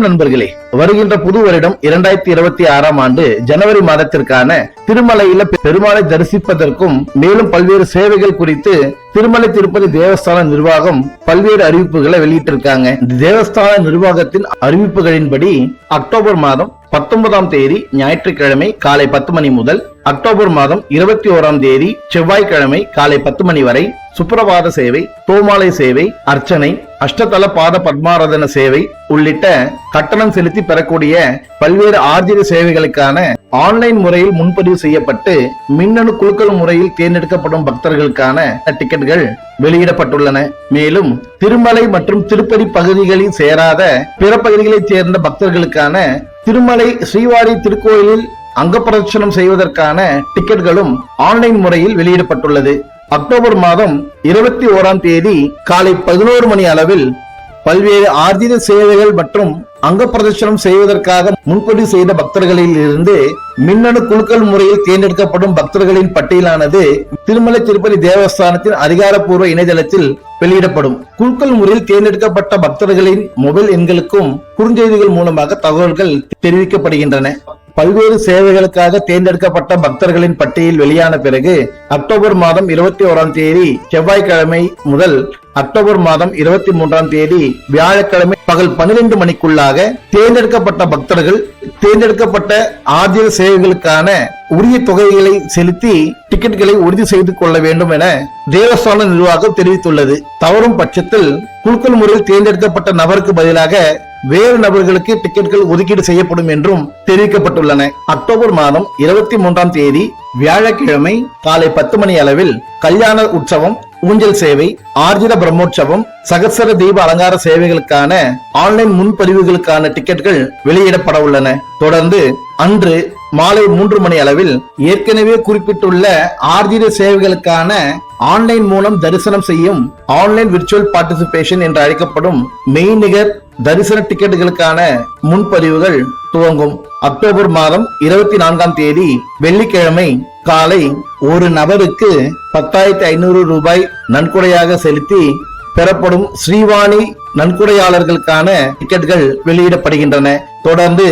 நண்பர்களே வருகின்ற புது வருடம் இரண்டாயிரத்தி இருபத்தி ஆறாம் ஆண்டு ஜனவரி மாதத்திற்கான திருமலையில பெருமாளை தரிசிப்பதற்கும் மேலும் பல்வேறு சேவைகள் குறித்து திருமலை திருப்பதி தேவஸ்தான நிர்வாகம் பல்வேறு அறிவிப்புகளை வெளியிட்டிருக்காங்க. தேவஸ்தான நிர்வாகத்தின் அறிவிப்புகளின்படி அக்டோபர் மாதம் பத்தொன்பதாம் தேதி ஞாயிற்றுக்கிழமை காலை பத்து மணி முதல் அக்டோபர் மாதம் இருபத்தி ஓராம் தேதி செவ்வாய்க்கிழமை காலை பத்து மணி வரை சுப்பிரபாத சேவை தோமாலை சேவை அர்ச்சனை அஷ்டதல பாத பத்மாரதன சேவை உள்ளிட்ட கட்டணம் செலுத்தி பெறக்கூடிய பல்வேறு ஆர்ஜித சேவைகளுக்கான ஆன்லைன் முறையில் முன்பதிவு செய்யப்பட்டு மின்னணு குழுக்கள் முறையில் தேர்ந்தெடுக்கப்படும் பக்தர்களுக்கான டிக்கெட்டுகள் வெளியிடப்பட்டுள்ளன. மேலும் திருமலை மற்றும் திருப்பதி பகுதிகளில் சேராத பிற பகுதிகளைச் சேர்ந்த பக்தர்களுக்கான திருமலை ஸ்ரீவாரி திருக்கோயிலில் அங்க பிரதட்சணம் செய்வதற்கான டிக்கெட்டுகளும் ஆன்லைன் முறையில் வெளியிடப்பட்டுள்ளது. அக்டோபர் மாதம் இருபத்தி ஓராம் தேதி காலை பதினோரு மணி அளவில் பல்வேறு ஆர்ஜித சேவைகள் மற்றும் அங்க பிரதட்சணம் செய்வதற்காக முன்பதிவு செய்த பக்தர்களில் இருந்து மின்னணு குழுக்கள் முறையில் தேர்ந்தெடுக்கப்படும் பக்தர்களின் பட்டியலானது திருமலை திருப்பதி தேவஸ்தானத்தின் அதிகாரப்பூர்வ இணையதளத்தில் வெளியிடப்படும். குழுக்கள் முறையில் தேர்ந்தெடுக்கப்பட்ட பக்தர்களின் மொபைல் எண்களுக்கும் குறுஞ்செய்திகள் மூலமாக தகவல்கள் தெரிவிக்கப்படுகின்றன. பல்வேறு சேவைகளுக்காக தேர்ந்தெடுக்கப்பட்ட பக்தர்களின் பட்டியல் வெளியான பிறகு அக்டோபர் மாதம் இருபத்தி ஓராம் தேதி செவ்வாய்க்கிழமை முதல் அக்டோபர் மாதம் இருபத்தி மூன்றாம் தேதி வியாழக்கிழமை பகல் பன்னிரண்டு மணிக்குள்ளாக தேர்ந்தெடுக்கப்பட்ட பக்தர்கள் தேர்ந்தெடுக்கப்பட்ட ஆதிய சேவைகளுக்கான உரிய தொகைகளை செலுத்தி டிக்கெட்டுகளை உறுதி செய்து கொள்ள வேண்டும் என தேவஸ்தான நிர்வாகம் தெரிவித்துள்ளது. தவறும் பட்சத்தில் குழுக்கள் முறையில் தேர்ந்தெடுக்கப்பட்ட நபருக்கு பதிலாக வேறு நபர்களுக்கு டிக்கெட்கள் ஒதுக்கீடு செய்யப்படும் என்றும் தெரிவிக்கப்பட்டுள்ளன. அக்டோபர் மாதம் இருபத்தி மூன்றாம் தேதி வியாழக்கிழமை காலை பத்து மணி அளவில் கல்யாண உற்சவம் ஊஞ்சல் சேவை ஆர்ஜித பிரம்மோற்சவம் சகசர தீப அலங்கார சேவைகளுக்கான ஆன்லைன் முன்பதிவுகளுக்கான டிக்கெட்டுகள் வெளியிடப்பட உள்ளன. தொடர்ந்து அன்று மாலை மூன்று மணி அளவில் ஏற்கனவே குறிப்பிட்டுள்ள ஆர்ஜித சேவைகளுக்கான ஆன்லைன் மூலம் தரிசனம் செய்யும் ஆன்லைன் விர்ச்சுவல் பார்ட்டிசிபேஷன் என்று அழைக்கப்படும் மெய்நிகர் தரிசன டிக்கெட்டுகளுக்கான முன்பதிவுகள் துவங்கும். அக்டோபர் மாதம் இருபத்தி நான்காம் தேதி வெள்ளிக்கிழமை காலை ஒரு நபருக்கு பத்தாயிரத்தி ஐநூறு ரூபாய் நன்கொடையாக செலுத்தி பெறப்படும் ஸ்ரீவாணி நன்கொடையாளர்களுக்கான டிக்கெட்டுகள் வெளியிடப்படுகின்றன. தொடர்ந்து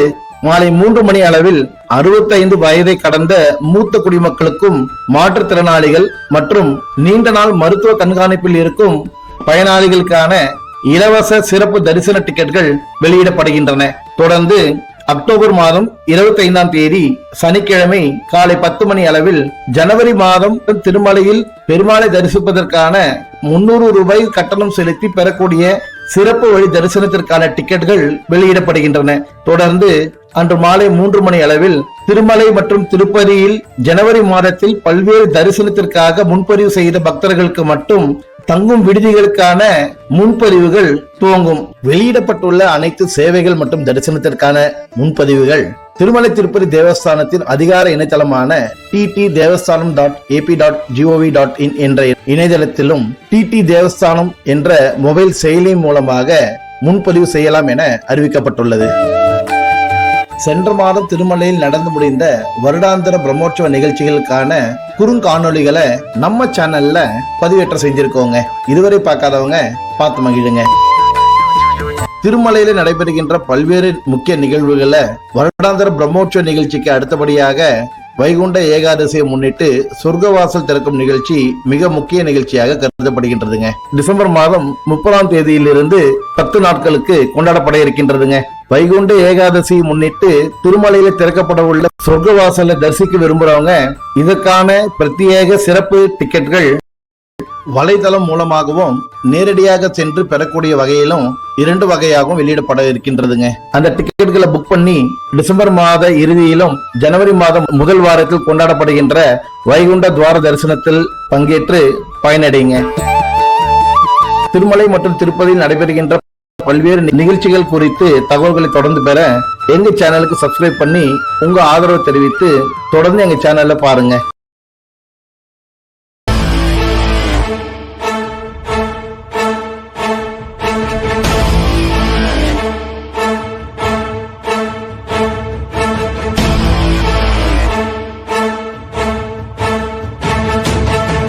மாலை மூன்று மணி அளவில் 65 வயதை கடந்த மூத்த குடிமக்களுக்கும் மாற்றுத்திறனாளிகள் மற்றும் நீண்ட நாள் மருத்துவ கண்காணிப்பில் இருக்கும் பயனாளிகளுக்கான இலவச சிறப்பு தரிசன டிக்கெட்டுகள் வெளியிடப்படுகின்றன. தொடர்ந்து அக்டோபர் மாதம் இருபத்தி ஐந்தாம் தேதி சனிக்கிழமை காலை பத்து மணி அளவில் ஜனவரி மாதம் திருமலையில் பெருமாளை தரிசிப்பதற்கான முன்னூறு ரூபாய் கட்டணம் செலுத்தி பெறக்கூடிய சிறப்பு வழி தரிசனத்திற்கான டிக்கெட்டுகள் வெளியிடப்படுகின்றன. தொடர்ந்து அன்று மாலை மூன்று மணி அளவில் திருமலை மற்றும் திருப்பதியில் ஜனவரி மாதத்தில் பல்வேறு தரிசனத்திற்காக முன்பதிவு செய்த பக்தர்களுக்கு மட்டும் தங்கும் விடுதிகளுக்கான முன்பதிவுகள் துவங்கும். வெளியிடப்பட்டுள்ள அனைத்து சேவைகள் மற்றும் தரிசனத்திற்கான முன்பதிவுகள் திருமலை திருப்பதி தேவஸ்தானத்தின் அதிகார இணையதளமான TT Devasthanam dot AP dot GOV dot in என்ற இணையதளத்திலும் டிடி தேவஸ்தானம் என்ற மொபைல் செயலி மூலமாக முன்பதிவு செய்யலாம் என அறிவிக்கப்பட்டுள்ளது. சென்ற மாதம் திருமலையில் நடந்து முடிந்த வருடாந்திர பிரம்மோற்சவ நிகழ்ச்சிகளுக்கான குறுங்காணொளிகளை நம்ம சேனல்ல பதிவேற்றம் செஞ்சிருக்கோங்க. இதுவரை பார்க்காதவங்க பார்த்து மகிழுங்க. திருமலையில நடைபெறுகின்ற பல்வேறு முக்கிய நிகழ்வுகளை வருடாந்திர பிரம்மோற்சவ நிகழ்ச்சிக்கு அடுத்தபடியாக வைகுண்ட ஏகாதசியை முன்னிட்டு சொர்க்கவாசல் திறக்கும் நிகழ்ச்சி மிக முக்கிய நிகழ்ச்சியாக கருதப்படுகின்றதுங்க. டிசம்பர் மாதம் முப்பதாம் தேதியிலிருந்து பத்து நாட்களுக்கு கொண்டாடப்பட இருக்கின்றதுங்க. வைகுண்ட ஏகாதசி முன்னிட்டு திருமலையில திறக்கப்பட உள்ள சொர்க்கவாசலை தரிசிக்க விரும்புறவங்க இதற்கான பிரத்யேக சிறப்பு டிக்கெட்டுகள் வலைதளம் மூலமாகவும் நேரடியாக சென்று பெறக்கூடிய வகையிலும் இரண்டு வகையாகவும் வெளியிடப்பட இருக்கின்றதுங்க. அந்த டிக்கெட்டுகளை புக் பண்ணி டிசம்பர் மாத இறுதியிலும் ஜனவரி மாதம் முதல் வாரத்தில் கொண்டாடப்படுகின்ற வைகுண்ட துவார தரிசனத்தில் பங்கேற்று பயனடைங்க திருமலை மற்றும் திருப்பதியில் நடைபெறுகின்ற பல்வேறு நிகழ்ச்சிகள் குறித்து தகவல்களை தொடர்ந்து பெற எங்க சேனலுக்கு சப்ஸ்கிரைப் பண்ணி உங்க ஆதரவு தெரிவித்து தொடர்ந்து எங்க சேனல்ல பாருங்க.